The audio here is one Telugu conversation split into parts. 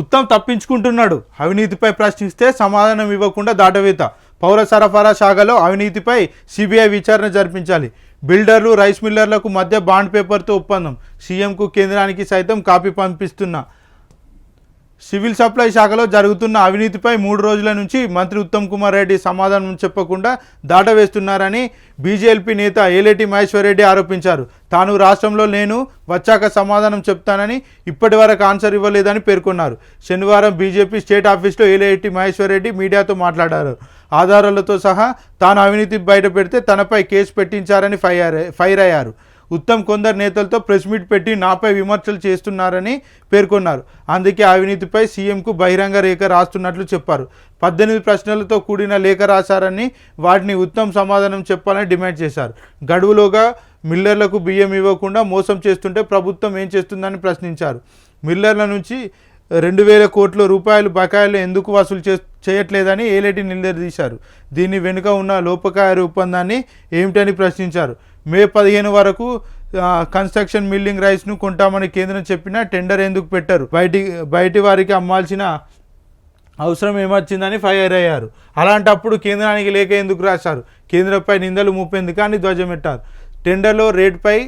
ఉత్తమ్ తప్పించుకుంటున్నాడు. అవినీతిపై ప్రశ్నిస్తే సమాధానం ఇవ్వకుండా దాటవేత. పౌర సరఫరా శాఖలో అవినీతిపై సిబిఐ విచారణ జరిపించాలి. బిల్డర్లు రైస్ మిల్లర్లకు మధ్య బాండ్ పేపర్తో ఒప్పందం. సీఎంకు కేంద్రానికి సైతం కాపీ పంపిస్తున్నా. సివిల్ సప్లై శాఖలో జరుగుతున్న అవినీతిపై మూడు రోజుల నుంచి మంత్రి ఉత్తమ్ కుమార్ రెడ్డి సమాధానం చెప్పకుండా దాటవేస్తున్నారని బీజేపీ నేత ఏలేటి మహేశ్వరరెడ్డి ఆరోపించారు. తాను రాష్ట్రంలో నేను వచ్చాక సమాధానం చెప్తానని ఇప్పటి వరకు ఆన్సర్ ఇవ్వలేదని పేర్కొన్నారు. శనివారం బీజేపీ స్టేట్ ఆఫీస్లో ఏలేటి మహేశ్వరరెడ్డి మీడియాతో మాట్లాడారు. ఆధారాలతో సహా తాను అవినీతి బయటపెడితే తనపై కేసు పెట్టించారని ఫైర్ ఫైర్ అయ్యారు ఉత్తమ్ కొందరు నేతలతో ప్రెస్ మీట్ పెట్టి నాపై విమర్శలు చేస్తున్నారని పేర్కొన్నారు. అందుకే అవినీతిపై సీఎంకు బహిరంగ రేఖ రాస్తున్నట్లు చెప్పారు. పద్దెనిమిది ప్రశ్నలతో కూడిన లేఖ రాశారని వాటిని ఉత్తమ్ సమాధానం చెప్పాలని డిమాండ్ చేశారు. గడువులోగా మిల్లర్లకు బియ్యం ఇవ్వకుండా మోసం చేస్తుంటే ప్రభుత్వం ఏం చేస్తుందని ప్రశ్నించారు. మిల్లర్ల నుంచి రెండు వేల కోట్ల రూపాయలు బకాయిలు ఎందుకు వసూలు చేస్తు చేయట్లేదని ఏలేటి నిలదీశారు. దీని వెనుక ఉన్న లోపకాయ ఒప్పందాన్ని ఏమిటని ప్రశ్నించారు. మే పదిహేను వరకు కన్స్ట్రక్షన్ మిల్లింగ్ రైస్ను కొంటామని కేంద్రం చెప్పినా టెండర్ ఎందుకు పెట్టారు? బయటి బయటి వారికి అమ్మాల్సిన అవసరం ఏమొచ్చిందని ఫైర్ అయ్యారు. అలాంటప్పుడు కేంద్రానికి లేఖ ఎందుకు రాశారు? కేంద్రంపై నిందలు ముప్పేందుకు అని ధ్వజమెట్టారు. టెండర్లో రేటుపై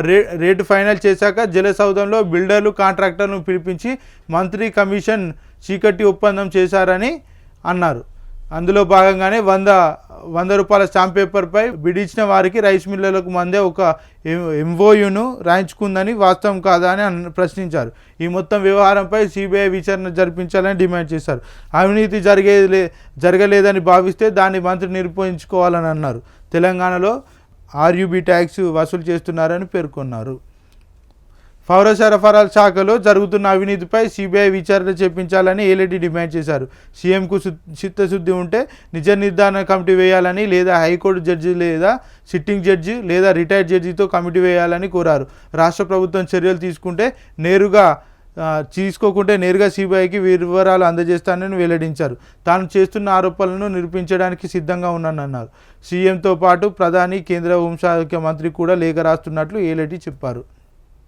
రే రేటు ఫైనల్ చేశాక జలసౌధంలో బిల్డర్లు కాంట్రాక్టర్ను పిలిపించి మంత్రి కమిషన్ చీకటి ఒప్పందం చేశారని అన్నారు. అందులో భాగంగానే వంద వంద రూపాయల స్టాంప్ పేపర్పై బిడిచిన వారికి రైస్ మిల్లర్లకు మందే ఒక ఎంఓయును రాయించుకుందని వాస్తవం కాదా అని ప్రశ్నించారు. ఈ మొత్తం వ్యవహారంపై సిబిఐ విచారణ జరిపించాలని డిమాండ్ చేశారు. అవినీతి జరిగే జరగలేదని భావిస్తే దాన్ని మంత్రి నిరూపించుకోవాలని అన్నారు. తెలంగాణలో ఆర్యూబీ ట్యాక్స్ వసూలు చేస్తున్నారని పేర్కొన్నారు. పౌర సరఫరాల శాఖలో జరుగుతున్న అవినీతిపై సిబిఐ విచారణ చేపించాలని ఏలేటి డిమాండ్ చేశారు. సీఎంకు చిత్తశుద్ధి ఉంటే నిజ నిర్ధారణ కమిటీ వేయాలని లేదా హైకోర్టు జడ్జి లేదా సిట్టింగ్ జడ్జి లేదా రిటైర్డ్ జడ్జితో కమిటీ వేయాలని కోరారు. రాష్ట్ర ప్రభుత్వం చర్యలు తీసుకుంటే నేరుగా తీసుకోకుంటే నేరుగా సిబిఐకి వివరాలు అందజేస్తానని వెల్లడించారు. తాను చేస్తున్న ఆరోపణలను నిరూపించడానికి సిద్ధంగా ఉన్నానన్నారు సీఎంతో పాటు ప్రధాని కేంద్ర హోంశాఖ మంత్రి కూడా లేఖ రాస్తున్నట్లు ఏలటి చెప్పారు.